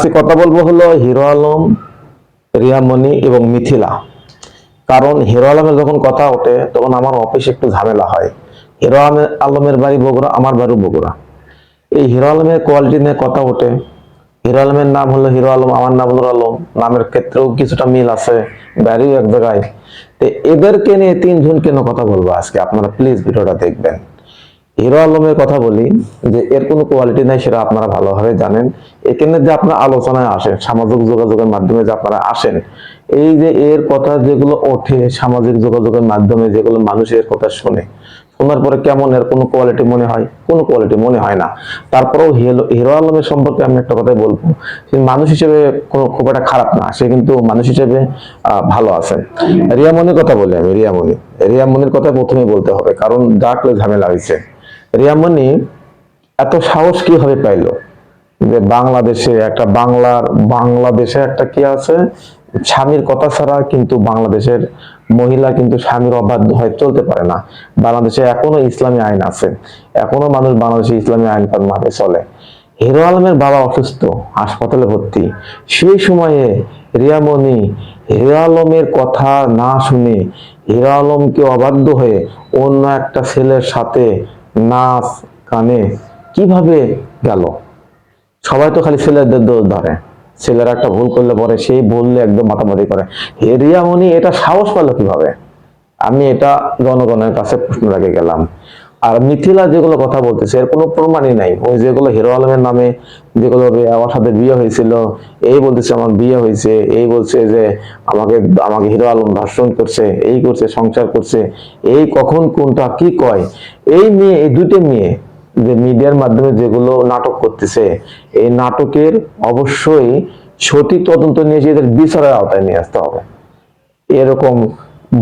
আজকে কথা বলব হলো হিরো আলম রিয়ামণি এবং মিথিলা। কারণ হিরো আলমের যখন কথা ওঠে, তখন আমার অফিসে একটু ঝামেলা হয়। হিরো আলমের- বাড়ি বগুড়া, আমার বাড়ি বগুড়া। এই হিরো আলমের কোয়ালিটি নিয়ে কথা ওঠে। হিরো আলমের নাম হলো হিরো আলম, আমার নাম নুর আলম। নামের ক্ষেত্রেও কিছুটা মিল আছে বাড়িও এক জায়গায়। তো এদেরকে নিয়ে তিনজন কেন কথা বলব আজকে। আপনারা প্লিজ ভিডিওটা দেখবেন। হিরো আলমের কথা বলি, যে এর কোনো কোয়ালিটি নাই সেটা আপনারা ভালোভাবে জানেন। এখানে যে আপনারা আলোচনায় আসেন, সামাজিক যোগাযোগের মাধ্যমে যে আপনারা আসেন, এই যে এর কথা যেগুলো ওঠে সামাজিক যোগাযোগের মাধ্যমে, যেগুলো মানুষের কথা শুনে, শোনার পরে কেমন এর কোনো কোয়ালিটি মনে হয়? কোনো কোয়ালিটি মনে হয় না। তারপরেও হিরো আলমের সম্পর্কে আমি একটা কথাই বলব সে মানুষ হিসেবে কোনো খুব একটা খারাপ না, সে কিন্তু মানুষ হিসেবে ভালো আছে। রিয়ামনির কথা বলি আমি রিয়ামনি রিয়ামনির কথা প্রথমেই বলতে হবে, কারণ ডাকলে ঝামেলা হয়েছে। রিয়ামনি এত সাহস কীভাবে পাইলো? যে বাংলাদেশে একটা বাংলার, বাংলাদেশে একটা কি আছে? স্বামীর কথা ছাড়া কিন্তু বাংলাদেশের মহিলা কিন্তু স্বামীর অবাধ্য হয়ে চলতে পারে না। বাংলাদেশে এখনও ইসলামী আইন আছে। এখনও মানুষ বাংলাদেশে ইসলামী আইন ভাবে চলে। হিরো আলমের বাবা অসুস্থ, হাসপাতালে ভর্তি। সেই সময়ে রিয়ামণি হিরো আলমের কথা না শুনে হিরো আলমকে অবাধ্য হয়ে অন্য একটা ছেলের সাথে নাচ কানে কীভাবে গেল? সবাই তো খালি ছেলেদের দোষ ধরে। ছেলেরা একটা ভুল করলে পরে সেই বললে একদম মাতামাতি করে। হে রিয়ামণি, এটা সাহস পেল কীভাবে? আমি এটা জনগণের কাছে প্রশ্ন রেখে গেলাম। আর মিথিলা যেগুলো কথা বলতেছে, এর কোনো প্রমাণই নাই। ওই যেগুলো হিরো আলমের নামে যেগুলো আমার সাথে বিয়ে হয়েছিল, এই বলতেছে আমার বিয়ে হয়েছে, এই বলছে যে আমাকে আমাকে হিরো আলম ধর্ষণ করছে, এই করছে, সংসার করছে, এই কখন, কোনটা, কি কয়? এই মেয়ে, এই দুটো মেয়ে যে মিডিয়ার মাধ্যমে যেগুলো নাটক করতেছে, এই নাটকের অবশ্যই সঠিক তদন্ত নিয়ে এদের বিচারের আওতায় নিয়ে আসতে হবে। এরকম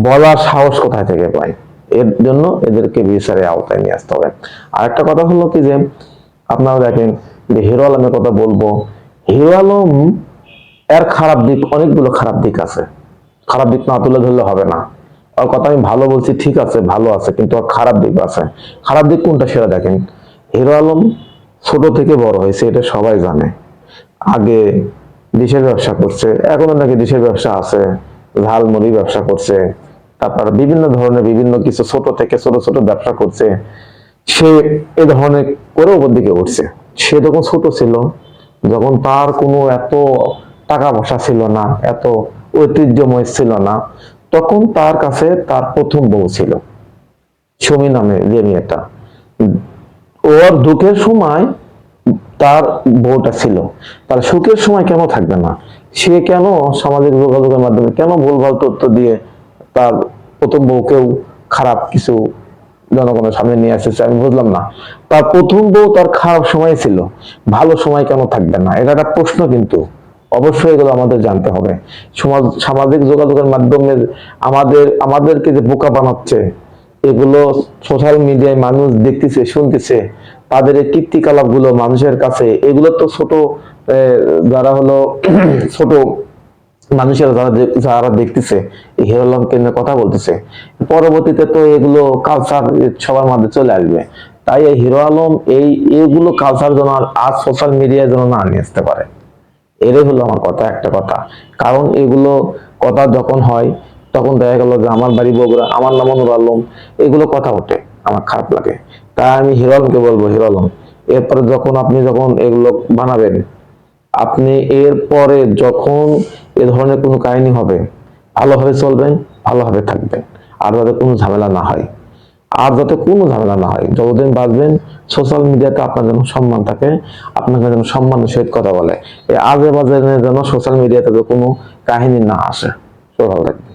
বলার সাহস কোথায় থেকে পায়? এর জন্য এদেরকে বিচারের আওতায় নিয়ে আসতে হবে। আরেকটা কথা হলো কি যে, আপনারা দেখেন যে হিরো আলমের কথা বলব। হিরো আলম, এর খারাপ দিক, অনেকগুলো খারাপ দিক আছে। খারাপ দিক না তুলে ধরলে হবে না। ওর কথা আমি ভালো বলছি, ঠিক আছে, ভালো আছে, কিন্তু ওর খারাপ দিক আছে। খারাপ দিক কোনটা সেটা দেখেন। হিরো আলম ছোট থেকে বড় হয়েছে, এটা সবাই জানে। আগে দেশের ব্যবসা করছে, এখনও নাকি দেশের ব্যবসা আছে ঝালমুড়ি ব্যবসা করছে। তারপর বিভিন্ন ধরনের বিভিন্ন কিছু ছোট থেকে ছোট ছোট ব্যবসা করছে, সে এ ধরনের করে উপর দিকে উঠছে। সে যখন ছোট ছিল, যখন তার কোনো এত টাকা পয়সা ছিল না, এত ঐতিহ্যময় ছিল না, তখন তার কাছে তার প্রথম বউ ছিল, সমী নামে যে মেয়েটা। ওর দুঃখের সময় তার বউটা ছিল। তার সুখের সময় কেন থাকবে না? সে কেন সামাজিক যোগাযোগের মাধ্যমে কেন ভুলভাল তথ্য দিয়ে তার প্রথম বউকেও খারাপ কিছু জনগণের সামনে নিয়ে এসেছে আমি বুঝলাম না। তার প্রথম বউ তার খারাপ সময় ছিল, ভালো সময় কেন থাকবে না? এটা একটা প্রশ্ন কিন্তু, অবশ্যই এগুলো আমাদের জানতে হবে। সমাজ, সামাজিক যোগাযোগের মাধ্যমে আমাদের, আমাদেরকে যে বোকা বানাচ্ছে, এগুলো সোশ্যাল মিডিয়ায় মানুষ দেখতেছে, শুনতেছে, তাদের এই কীর্তিকলাপ মানুষের কাছে, এগুলো তো ছোট যারা হলো, ছোট মানুষেরা যারা যারা দেখতেছে হিরো আলমকে নিয়ে কথা বলতেছে, পরবর্তীতে তো এগুলো কালচার সবার মধ্যে চলে আসবে। তাই এই হিরো আলম এই, এগুলো কালচার যেন আর সোশ্যাল মিডিয়ায় যেন না নিয়ে আসতে পারে। এটাই হলো আমার কথা, একটা কথা। কারণ এগুলো কথা যখন হয়, তখন দেখা গেল যে আমার বাড়ি বগুড়া, আমার নাম নুর আলম, এগুলো কথা ওঠে আমার খারাপ লাগে। তাই আমি হিরো আলমকে বলব হিরো আলম এরপরে যখন আপনি যখন এগুলো বানাবেন, আপনি এরপরে যখন এ ধরনের কোনো কাহিনী হবে। ভালোভাবে চলবেন ভালোভাবে থাকবেন। আর যাতে কোনো ঝামেলা না হয়। আর যাতে কোনো ঝামেলা না হয়। যতদিন বাঁচবেন সোশ্যাল মিডিয়াতে আপনার যেন সম্মান থাকে, আপনাকে যেন সম্মানের সহিত কথা বলে। এই আজে বাজে যেন সোশ্যাল মিডিয়াতে কোনো কাহিনী না আসে। সবাই থাকবে